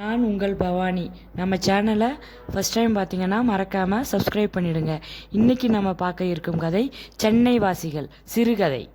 நான் உங்கள் பவானி. நம்ம சேனலை ஃபஸ்ட் டைம் பார்த்தீங்கன்னா மறக்காமல் சப்ஸ்கிரைப் பண்ணிடுங்க. இன்றைக்கி நம்ம பார்க்க இருக்கும் கதை சென்னை வாசிகள் சிறுகதை.